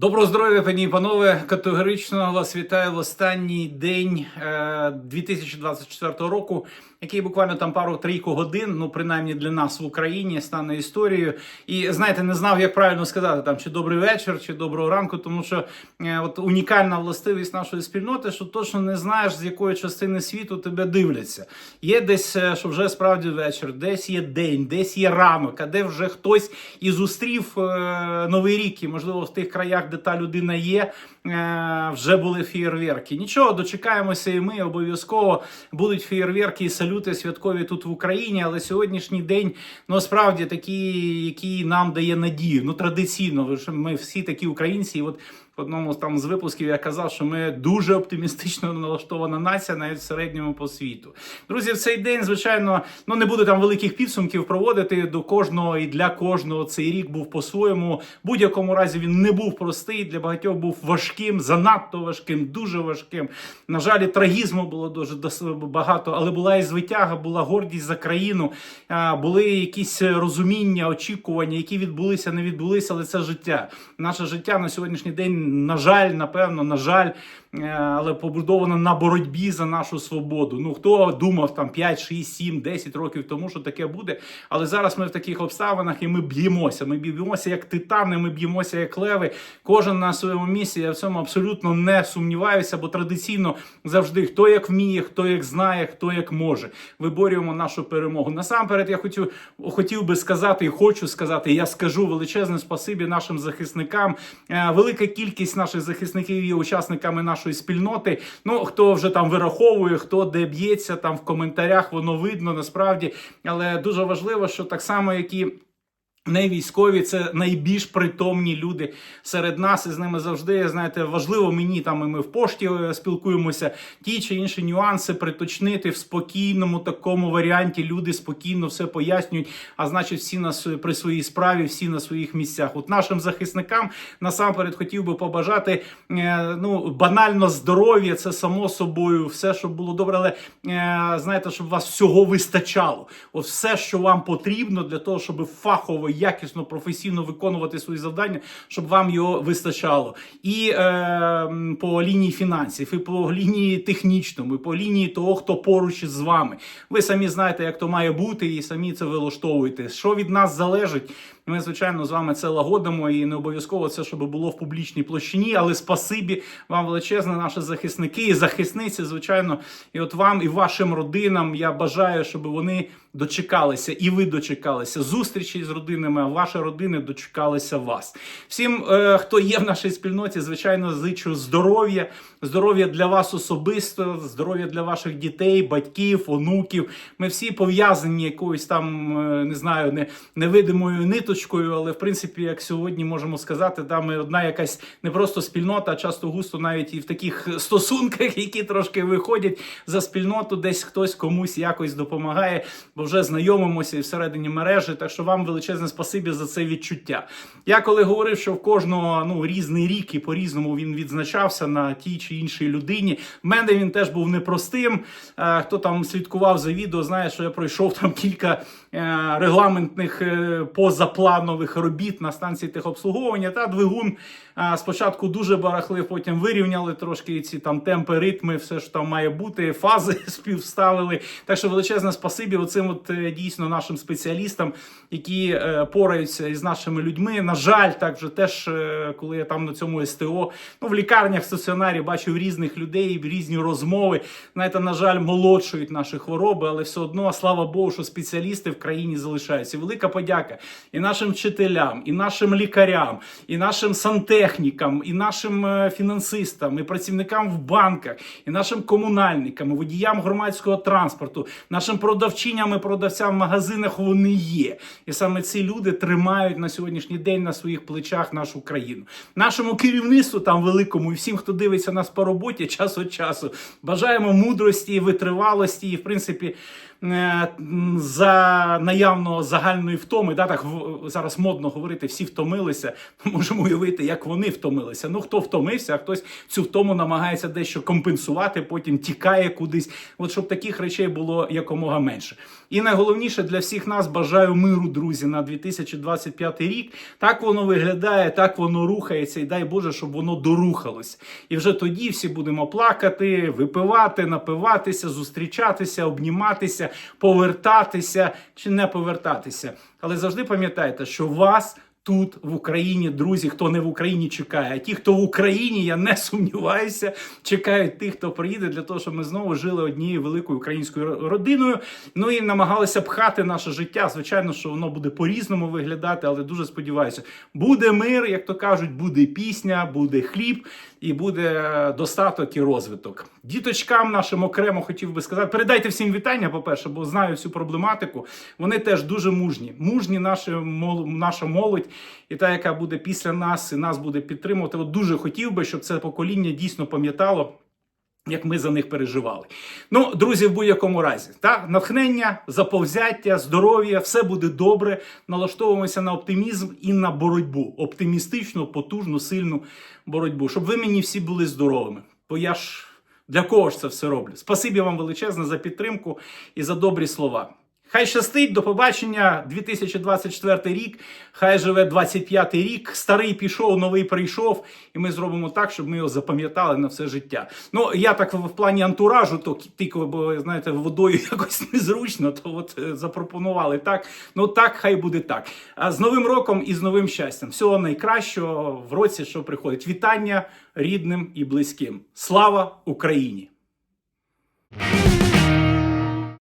Доброго здоров'я, пані і панове. Категорично вас вітаю в останній день е, 2024 року, який буквально там пару-трійку годин, ну принаймні для нас в Україні, стане історією. І знаєте, не знав, як правильно сказати там чи добрий вечір, чи доброго ранку, тому що е, от унікальна властивість нашої спільноти, що точно не знаєш, з якої частини світу тебе дивляться. Є десь, е, що вже справді вечір, десь є день, десь є ранок, а де вже хтось і зустрів е, новий рік, і можливо в тих краях, де та людина є, е, вже були фієрверки. Нічого, дочекаємося, і ми обов'язково будуть фієрверки і салюти святкові тут в Україні. Але сьогоднішній день ну справді такий, який нам дає надію. Ну традиційно, ми всі такі українці. І от одному там з випусків я казав, що ми дуже оптимістично налаштована нація, навіть в середньому по світу. Друзі, в цей день, звичайно, ну не буду там великих підсумків проводити до кожного і для кожного. Цей рік був по-своєму. Будь-якому разі він не був простий. Для багатьох був важким, занадто важким, дуже важким. На жаль, трагізму було дуже багато, але була і звитяга, була гордість за країну. Були якісь розуміння, очікування, які відбулися, не відбулися, але це життя. Наше життя на сьогоднішній день, на жаль, напевно, на жаль, але побудовано на боротьбі за нашу свободу. Ну хто думав там 5, 6, 7, 10 років тому, що таке буде. Але зараз ми в таких обставинах і ми б'ємося. Ми б'ємося як титани, ми б'ємося як леви. Кожен на своєму місці. Я в цьому абсолютно не сумніваюся, бо традиційно завжди хто як вміє, хто як знає, хто як може. Виборюємо нашу перемогу. Насамперед, я хотів, хотів би сказати і хочу сказати. Я скажу величезне спасибі нашим захисникам. Е, Велика кількість наших захисників є учасниками нашої спільноти. Ну хто вже там вираховує, хто де б'ється там в коментарях, воно видно насправді. Але дуже важливо, що так само, як і не військові, це найбільш притомні люди серед нас, і з ними завжди знаєте, важливо мені там. І ми в пошті е, спілкуємося. Ті чи інші нюанси приточнити в спокійному такому варіанті. Люди спокійно все пояснюють. А значить, всі на с- при своїй справі, всі на своїх місцях. От нашим захисникам насамперед хотів би побажати е, ну банально здоров'я. Це само собою, все, щоб було добре, але е, знаєте, щоб вас всього вистачало. От все, що вам потрібно для того, щоб фахово, якісно, професійно виконувати свої завдання, щоб вам його вистачало. І е, по лінії фінансів, і по лінії технічному, і по лінії того, хто поруч із вами. Ви самі знаєте, як то має бути, і самі це вилаштовуєте. Що від нас залежить? Ми, звичайно, з вами це лагодимо і не обов'язково це, щоб було в публічній площині, але спасибі вам величезне, наші захисники і захисниці, звичайно, і от вам і вашим родинам я бажаю, щоб вони дочекалися, і ви дочекалися зустрічі з родинами, а ваші родини дочекалися вас. Всім, е, хто є в нашій спільноті, звичайно, зичу здоров'я, здоров'я для вас особисто, здоров'я для ваших дітей, батьків, онуків. Ми всі пов'язані якоюсь там, е, не знаю, не, невидимою ниточкою, але в принципі, як сьогодні можемо сказати, там ми одна якась не просто спільнота, а часто густо навіть і в таких стосунках, які трошки виходять за спільноту, десь хтось комусь якось допомагає, бо вже знайомимося і всередині мережі. Так що вам величезне спасибі за це відчуття. Я коли говорив, що в кожного ну різний рік і по-різному він відзначався на тій чи іншій людині. В мене він теж був непростим. Е, Хто там слідкував за відео, знає, що я пройшов там кілька е, регламентних е, позапланових робіт на станції техобслуговування. Та двигун спочатку дуже барахлив, потім вирівняли трошки ці там темпи, ритми, все що там має бути, фази співставили. Так що величезне спасибі оцим от дійсно нашим спеціалістам, які пораються із нашими людьми. На жаль, так вже теж, е, коли я там на цьому СТО, ну в лікарнях, в стаціонарі бачив різних людей, різні розмови. Знаєте, на жаль, молодшують наші хвороби, але все одно, слава Богу, що спеціалісти в країні залишаються. Велика подяка і нашим вчителям, і нашим лікарям, і нашим сантехнікам, і нашим е, фінансистам, і працівникам в банках, і нашим комунальникам, і водіям громадського транспорту, нашим продавчиням і продавцям в магазинах вони є. І саме ці люди тримають на сьогоднішній день на своїх плечах нашу країну. Нашому керівництву там великому і всім, хто дивиться нас по роботі, час від часу. Бажаємо мудрості, витривалості і, в принципі. е, за наявно загальної втоми. Да, так зараз модно говорити, всі втомилися. Можемо уявити, як вони втомилися. Ну хто втомився, а хтось цю втому намагається дещо компенсувати, потім тікає кудись. От щоб таких речей було якомога менше. І найголовніше для всіх нас бажаю миру, друзі, на 2025 рік. Так воно виглядає, так воно рухається, і дай Боже, щоб воно дорухалось. І вже тоді всі будемо плакати, випивати, напиватися, зустрічатися, обніматися, повертатися чи не повертатися. Але завжди пам'ятайте, що вас. Тут в Україні, друзі, хто не в Україні чекає, а ті, хто в Україні, я не сумніваюся, чекають тих, хто приїде для того, щоб ми знову жили однією великою українською родиною. Ну і намагалися пхати наше життя. Звичайно, що воно буде по-різному виглядати, але дуже сподіваюся, буде мир, як то кажуть, буде пісня, буде хліб і буде достаток і розвиток. Діточкам нашим окремо хотів би сказати, передайте всім вітання, по-перше, бо знаю всю проблематику. Вони теж дуже мужні. Мужні наші наша молодь, і та, яка буде після нас і нас буде підтримувати. От дуже хотів би, щоб це покоління дійсно пам'ятало. Як ми за них переживали. Ну, друзі, в будь-якому разі, так, натхнення, заповзяття, здоров'я, все буде добре. Налаштовуємося на оптимізм і на боротьбу. Оптимістичну, потужну, сильну боротьбу. Щоб ви мені всі були здоровими. Бо я ж для кого ж це все роблю? Спасибі вам величезне за підтримку і за добрі слова. Хай щастить, до побачення, 2024 рік, хай живе 25 рік, старий пішов, новий прийшов, і ми зробимо так, щоб ми його запам'ятали на все життя. Ну, я так в плані антуражу, то тільки, бо, знаєте, водою якось незручно, то от е, запропонували так. Ну так, хай буде так. А з Новим роком і з новим щастям. Всього найкращого в році, що приходить. Вітання рідним і близьким. Слава Україні!